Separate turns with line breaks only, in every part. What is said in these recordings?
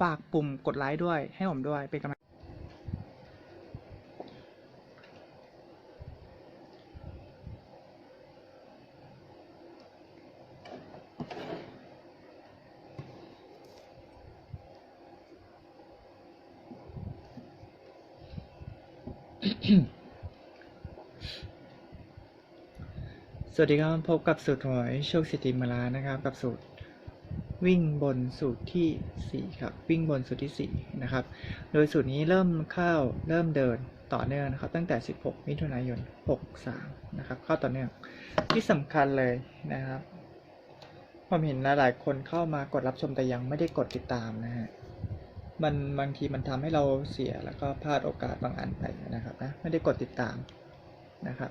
ฝากปุ่มกดไลค์ด้วย ให้ผมด้วย เป็นกำลังสวัสดีครับ พบกับสูตรหวยโชคสิทธิมาลานะครับ กับสูตร วิ่งบนสูตรที่ 4 ครับ วิ่งบนสูตรที่ 4 นะครับ โดยสูตรนี้เริ่มเข้าเริ่มเดินต่อเนื่องนะครับ ตั้งแต่ 16 มิถุนายน 63 นะครับ เข้าต่อเนื่องที่สำคัญเลยนะครับผมเห็นหลายๆคนเข้ามากดรับชมแต่ยังไม่ได้กดติดตามนะฮะมันบางทีมันทำให้เราเสียแล้วก็พลาดโอกาสบางอันไปนะครับนะไม่ได้กดติดตามนะครับ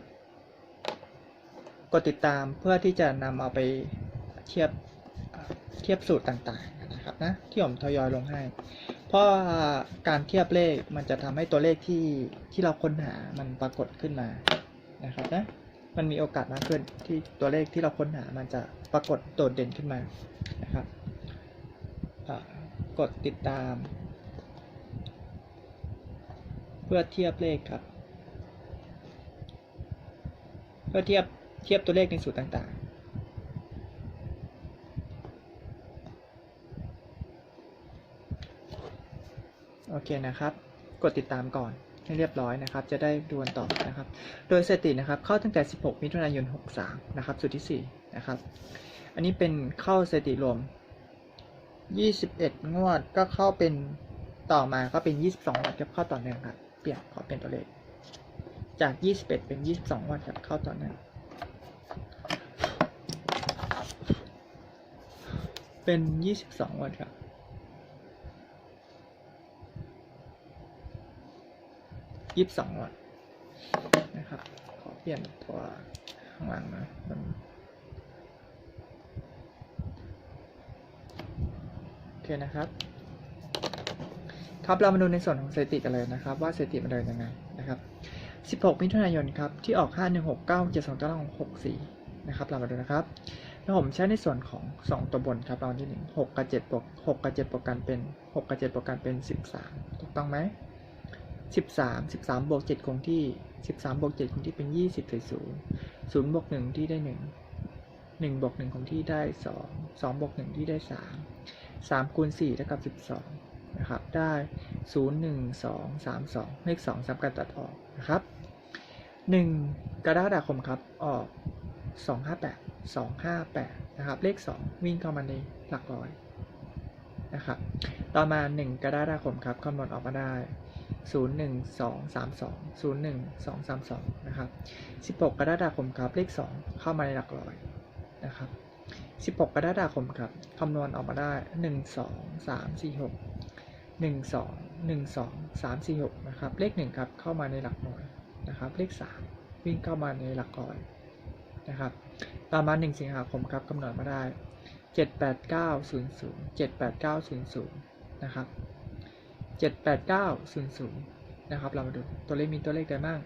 กดติดตามเพื่อที่จะนำเอาไปเทียบ เทียบสูตรต่างๆนะครับนะที่ผมทยอยลงให้ เพราะการเทียบเลขมันจะทำให้ตัวเลขที่ที่เราค้นหามันปรากฏขึ้นมานะครับนะมันมีโอกาสมากขึ้นที่ตัวเลขที่เราค้นหามันจะปรากฏโดดเด่นขึ้นมานะครับกดติดตาม เพื่อเทียบเลขครับ เพื่อเทียบเทียบตัวเลขในสูตรต่างๆ โอ เคนะครับ กดติดตามก่อนให้เรียบร้อยนะครับ จะได้ดวลต่อนะครับ โดยสถิตินะครับ เข้าตั้งแต่ 16 มิถุนายน 63 นะครับสูตรที่4นะครับ อันนี้เป็นเข้าสถิติรวม 21 งวดก็เข้าเป็นต่อมาก็เป็น 22 งวดครับเข้าต่อเนื่องครับ เปลี่ยนขอเป็นตัวเลข จาก 21 เป็น 22 งวดครับเข้าต่อเนื่องเป็น 22วันครับ 22วันนะครับ ขอเปลี่ยนตัวข้างหลังนะมันโอเคนะครับ ครับเรามาดูในส่วนของสถิติกันเลยนะครับ ว่าสถิติมันเดินยังไงนะครับ 16 มิถุนายนครับที่ออก 5169 72ตาราง64 นะครับ เรามาดูนะครับแล้วผมใช้ในส่วนของ 2 ตัวบนครับรางวัลที่ 1 6 กับ7บวก6กับ7บวกกันเป็น 6 กับ7บวกกันเป็น 13 ถูกต้องไหม 13 13บวก7คงที่ 13บวก7คงที่เป็น 20ใส่0 0บวก1ที่ได้ 1 1บวก1คงที่ได้ 2 2บวก1ที่ได้ 3 3คูณ4เท่ากับ 12นะครับได้ 0 1 2 3 2เลข2ซ้ำกันตัดออกนะครับ 1 กรกฎาคมครับออก 258 258นะครับเลข 2 วิ่งเข้ามาในหลักร้อยนะครับต่อมา 1 กรกฎาคมครับคำนวณออกมาได้ 0 1 2 3 2 0 1 2 3 2 นะครับ 16 กรกฎาคมครับเลข 2 เข้ามาในหลักร้อยนะครับ 16 กรกฎาคมครับคำนวณออกมาได้ 1 2 3 4 6 1 2 1 2 3 4 6นะครับเลข 1 ครับเข้ามาในหลักหน่วยนะครับ เลข 3 วิ่งเข้ามาในหลักร้อยนะครับต่อมา 1 สิงหาคมครับกำหนดมาได้ 78900 78900 นะครับ 78900 นะครับ เรามาดูตัวเลขมีตัวเลขใดบ้าง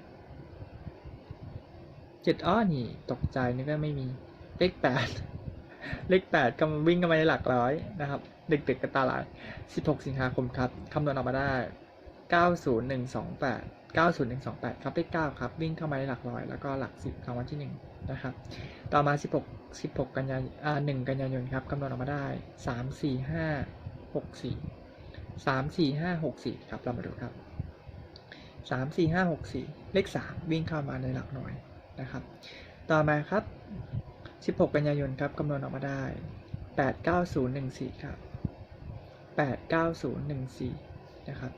7อ้อนี่ ตกใจนึกว่าไม่มีเลข8เลข8กำวิ่งเข้ามาในหลักร้อยนะครับเด็กๆกระตาลาย 16 สิงหาคมครับคำนวณออกมาได้ 90128 90128 ครับเลข9ครับ วิ่งเข้ามาในหลักร้อย แล้วก็หลัก 10รางวัลที่ 1 นะครับ ต่อมา 16 16 กันยายนอ่า1กันยายนครับคำนวณออกมาได้ 3 4 5 6 4 3 4 5 6 4ครับเรามาดูครับ3 4 5 6 4เลข3วิ่งเข้ามาในหลักหน่วยนะครับ ต่อมาครับ16กันยายนครับคำนวณออกมาได้89014ครับ89014นะครับ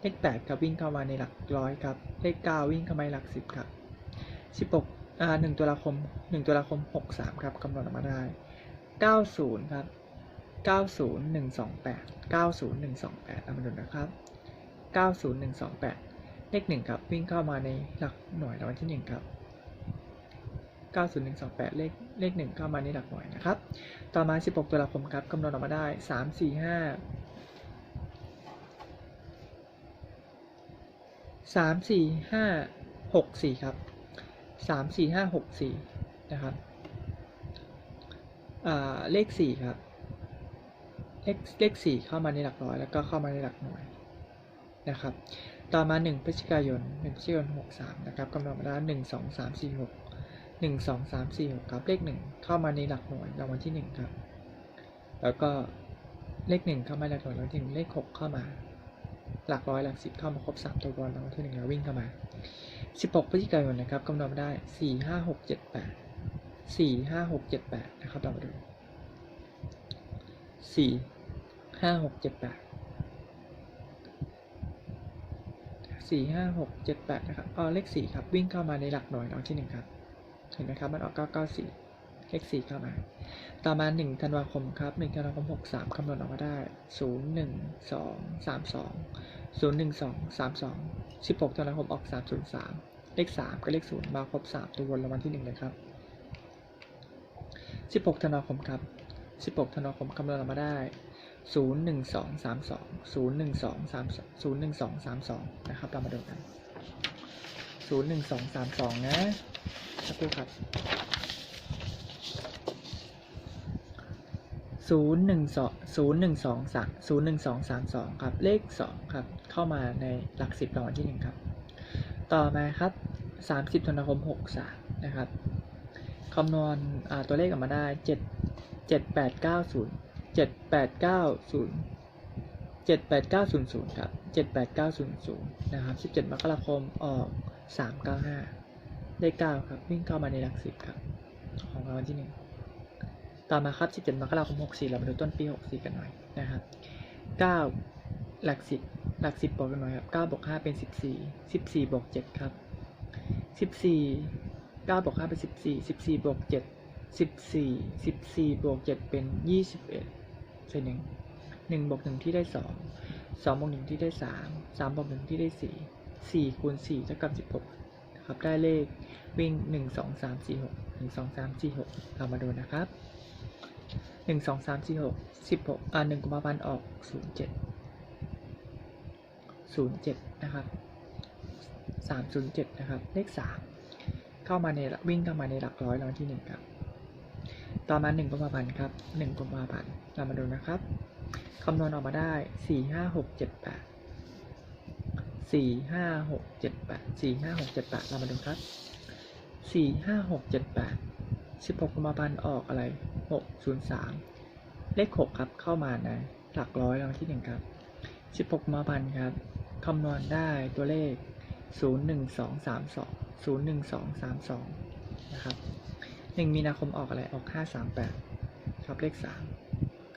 เลข8ครับวิ่งเข้ามาในหลักร้อยครับ เลข9วิ่งเข้ามาในหลัก10ครับ16อ่า1ตุลาคม1ตุลาคม63ครับคำนวณออกมาได้90ครับ 90128 90128เอามาดูนะครับ 90128 เลข 1 ครับ วิ่งเข้ามาในหลักหน่วยรางวัลที่ 1 ครับ 90128 เลขเลข 1 เข้ามาในหลักหน่วยนะครับ ต่อมา 16 ตุลาคมครับคำนวณออกมาได้ 345 3456 4 ครับ 34564 นะครับ เลข 4 ครับ เลขเลข4เข้ามาในหลักร้อย แล้วก็เข้ามาในหลักหน่วยนะครับ ต่อมา 1พฤศจิกายน1พฤศจิกายน63นะครับกำหนดมาได้1 2 3 4 6 1 2 3 4 6ครับเลข 1 เข้ามาในหลักหน่วยรางวัลที่ 1 ครับ แล้วก็เลข 1 เข้ามาหลักหน่วยรางวัลที่1เลข 6 เข้ามา หลักร้อยหลักสิบเข้ามาครบ 3 ตัวบอลรางวัลที่1แล้ววิ่งเข้ามา 16พฤศจิกายนนะครับกำหนดมาได้ 4 5 6 7 8 4 5 6 7 8นะครับเรามาดู 4 5 6 7 8สี่ห้าหกเจ็ดแปดนะครับอ๋อเลขสี่ครับ วิ่งเข้ามาในหลักหน่วยรางที่หนึ่งครับ เห็นไหมครับ มันออกเก้าเก้าสี่เลขสี่เข้ามา ต่อมาหนึ่งธันวาคมครับหนึ่งธันวาคมหกสามคำนวณออกมาได้ศูนย์หนึ่งสองสามสองศูนย์หนึ่งสองสามสองสิบหกธันวาคมออกสามศูนย์สามเลขสามกับเลขศูนย์มาครบสามตัววนรางวัลที่หนึ่งเลยครับสิบหกธันวาคมครับ สิบหกธันวาคมคำนวณออกมาได้ศูนย์หนึ่งสองสามสองศูนย์หนึ่งสองสามศูนย์หนึ่งสองสามสองนะครับ เรามาดูกันศูนย์หนึ่งสองสามสองนะสักครู่ครับศูนย์หนึ่งสองศูนย์หนึ่งสองสามศูนย์หนึ่งสองสามสองครับ เลขสองครับ เข้ามาในหลักสิบรางวัลที่หนึ่งครับ ต่อมาครับสามสิบธันวาคมหกสานะครับคำนวณตัวเลขออกมาได้เจ็ดเจ็ดแปดเก้าศูนย์เจ็ดแปดเก้าศูนย์เจ็ดแปดเก้าศูนย์ศูนย์ครับเจ็ดแปดเก้าศูนย์ศูนย์นะครับสิบเจ็ดมกราคมออกสามเก้าห้าเลขเก้าครับวิ่งเข้ามาในหลักสิบครับ ของรางวัลที่หนึ่งต่อมาครับสิบเจ็ดมกราคมหกสี่เรามาดูต้นปีหกสี่กันหน่อยนะครับเก้าหลักสิบหลักสิบบวกกันหน่อยครับเก้าบวกห้าเป็นสิบสี่สิบสี่บวกเจ็ดครับสิบสี่เก้าบวกห้าเป็นสิบสี่สิบสี่บวกเจ็ด สิบสี่สิบสี่บวกเจ็ดเป็นยี่สิบเอ็ดใช่หนึ่งหนึ่งบวกหนึ่งที่ได้สองสองบวกหนึ่งที่ได้สามสามบวกหนึ่งที่ได้สี่สี่คูณสี่เท่ากับสิบหกนะครับได้เลขวิ่งหนึ่งสองสามสี่หกหนึ่งสองสามสี่หกเรามาดูนะครับหนึ่งสองสามสี่หกสิบหกอ่าหนึ่งกุมภาพันธ์ออกศูนย์เจ็ดศูนย์เจ็ดนะครับสามศูนย์เจ็ดนะครับ เลขสามเข้ามาในวิ่งเข้ามาในหลักร้อยรางวัลที่หนึ่งครับ ต่อมาหนึ่งกุมภาพันธ์ครับหนึ่งกุมภาพันธ์เรามาดูนะครับคำนวณออกมาได้สี่ห้าหกเจ็ดแปดสี่ห้าหกเจ็ดแปดสี่ห้าหกเจ็ดแปดเรามาดูครับสี่ห้าหกเจ็ดแปดสิบหกกุมภาพันธ์ออกอะไรหกศูนย์สามเลขหกครับเข้ามาในหลักร้อยรางวัลที่หนึ่งครับสิบหกกุมภาพันธ์ครับคำนวณได้ตัวเลขศูนย์หนึ่งสองสามสองศูนย์หนึ่งสองสามสองนะครับ หนึ่งมีนาคมออกอะไรออกห้าสามแปดครับเลขสาม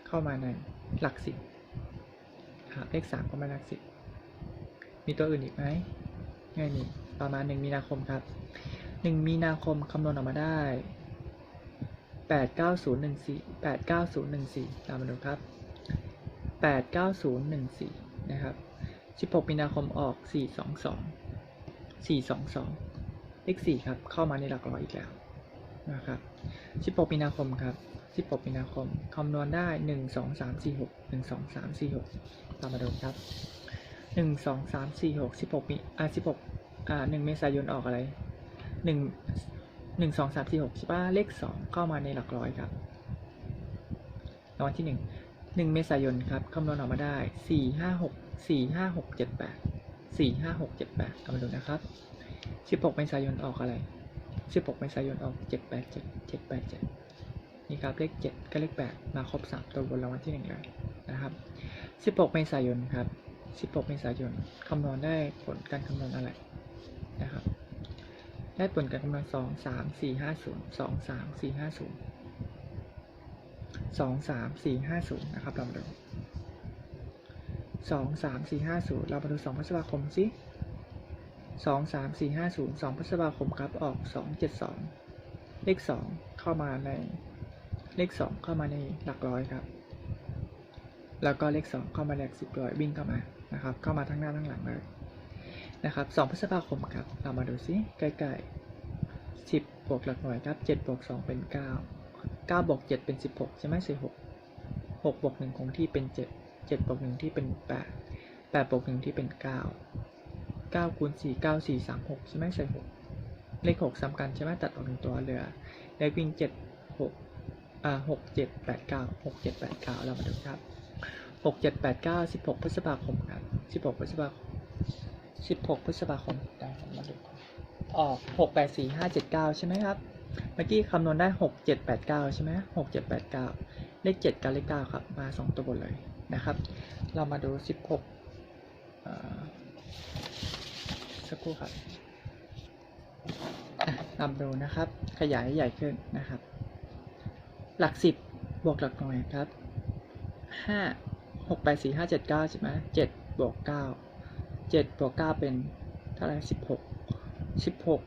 เข้ามาในหลักสิบครับเลขสามเข้ามาหลักสิบมีตัวอื่นอีกไหมไม่มีต่อมาณหนึ่งมีนาคมครับหนึ่งมีนาคมคำนวณออกมาได้แปดเก้าศูนย์หนึ่งสี่แปดเก้าศูนย์หนึ่งสี่ตามมาดูครับแปดเก้าศูนย์หนึ่งสี่นะครับสิบหกมีนาคมออกสี่สองสองสี่สองสองเลขสี่ครับ เข้ามาในหลักร้อยอีกแล้ว นะครับ16มีนาคมครับ16มีนาคมคำนวณได้ 1 2 3 4 6 1 2 3 4 6ตามมาดูครับ 1 2 3 4 6 16มีอ่า16อ่า1เมษายนออกอะไร 1 1 2 3 4 6ใช่ปะเลข 2 เข้ามาในหลักร้อยครับรางวัลที่ 1 1 เมษายนครับคำนวณออกมาได้ 4 5 6 4 5 6 7 8 4 5 6 7 8ตามมาดูนะครับ 16 เมษายนออกอะไร 16เมษายนออก 787 787นี่ครับเลข 7กับเลข 8 มาครบ 3 ตัวบนรางวัลที่ 1 เลยนะครับ 16 เมษายนครับ 16 เมษายนคำนวณได้ผลการคำนวณอะไรนะครับ ได้ผลการคำนวณสองสามสี่ห้าศูนย์สองสามสี่ห้าศูนย์สองสามสี่ห้าศูนย์นะครับเรามาดูสองสามสี่ห้าศูนย์เรามาดูสองพฤษภาคมสิ สองสามสี่ห้าศูนย์สองพฤษภาคมครับออกสองเจ็ดสองเลขสองเข้ามาในเลขสองเข้ามาในหลักร้อยครับ แล้วก็เลขสองเข้ามาในหลักสิบร้อยวิ่งเข้ามานะครับ เข้ามาทั้งหน้าทั้งหลังเลยนะครับสองพฤษภาคมครับเรามาดูซิใกล้ๆสิบบวกหลักหน่วยครับเจ็ดบวกสองเป็นเก้าเก้าบวกเจ็ดเป็นสิบหกใช่ไหมสี่หกหกบวกหนึ่งคงที่เป็นเจ็ดเจ็ดบวกหนึ่งที่เป็นแปดแปดบวกหนึ่งที่เป็นเก้า เก้าคูณสี่เก้าสี่สามหกใช่ไหมใส่หกเลขหกซ้ำกันใช่ไหมตัดออกหนึ่งตัวเหลือเลขวิ่งเจ็ดหกอ่าหกเจ็ดแปดเก้าหกเจ็ดแปดเก้าเรามาดูครับหกเจ็ดแปดเก้าสิบหกพฤษภาคมครับสิบหกพฤษภาคมสิบหกพฤษภาคมได้มมาดูออกหกแปดสี่ห้าเจ็ดเก้าใช่ไหมครับ เมื่อกี้คำนวณได้หกเจ็ดแปดเก้าใช่ไหมหกเจ็ดแปดเก้าเลขเจ็ดกับเลขเก้าครับ มาสองตัวบนเลยนะครับ เรามาดูสิบหก สักครู่ครับอะนำดูนะครับ ขยายให้ใหญ่ขึ้นนะครับ หลักสิบบวกหลักหน่วยครับห้าหกแปดสี่ห้าเจ็ดเก้าใช่ไหมเจ็ดบวกเก้าเจ็ดบวกเก้าเป็นเท่าไหร่สิบหกสิบหก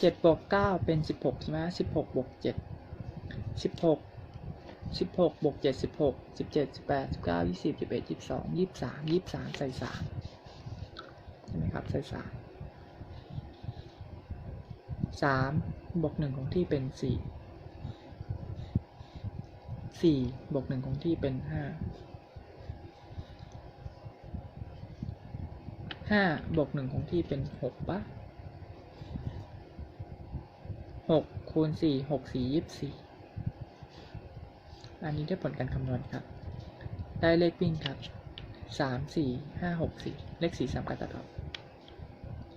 เจ็ดบวกเก้าเป็นสิบหกใช่ไหมสิบหกบวกเจ็ดสิบหก สิบหกบวกเจ็ดสิบหกสิบเจ็ดสิบแปดสิบเก้ายี่สิบยี่สิบเอ็ดยี่สิบสองยี่สิบสามยี่สิบสามใส่สามใช่ไหมครับใส่สามสามบวกหนึ่งของที่เป็นสี่สี่บวกหนึ่งของที่เป็นห้าห้าบวกหนึ่งของที่เป็นหกปะหกคูณสี่หกสี่ยี่สิบสี่ อันนี้ได้ผลการคำนวณครับ ได้เลขวิ่งครับสามสี่ห้าหกสี่เลขสี่สามการตัดออก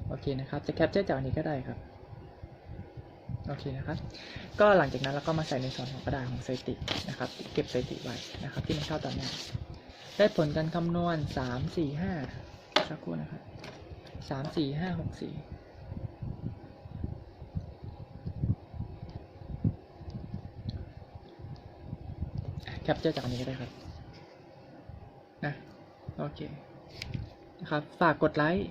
โอเคนะครับ จะแคปเจอร์จากอันนี้ก็ได้ครับ โอเคนะครับ ก็หลังจากนั้นเราก็มาใส่ในส่วนของกระดาษของสถิตินะครับ เก็บสถิติไว้นะครับ ที่มันเข้าตอนนี้ได้ผลการคำนวณสามสี่ห้าสักครู่นะครับสามสี่ห้าหกสี่ แคปเจอร์จากอันนี้ก็ได้ครับนะโอเคนะครับฝากกดไลค์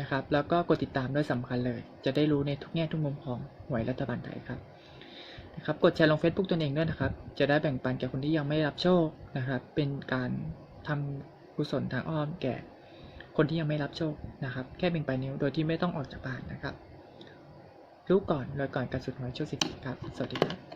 นะครับแล้วก็กดติดตามด้วยสำคัญเลย จะได้รู้ในทุกแง่ทุกมุมของหวยรัฐบาลไทยครับนะครับกดแชร์ลง Facebook ตนเองด้วยนะครับ จะได้แบ่งปันแก่คนที่ยังไม่รับโชคนะครับ เป็นการทำกุศลทางอ้อมแก่ คนที่ยังไม่รับโชคนะครับ แค่เบ่งปลายนิ้วโดยที่ไม่ต้องออกจากบ้านนะครับ รู้ก่อนรวยก่อนการสุดหวยโชคสิทธิ์ครับ สวัสดีครับ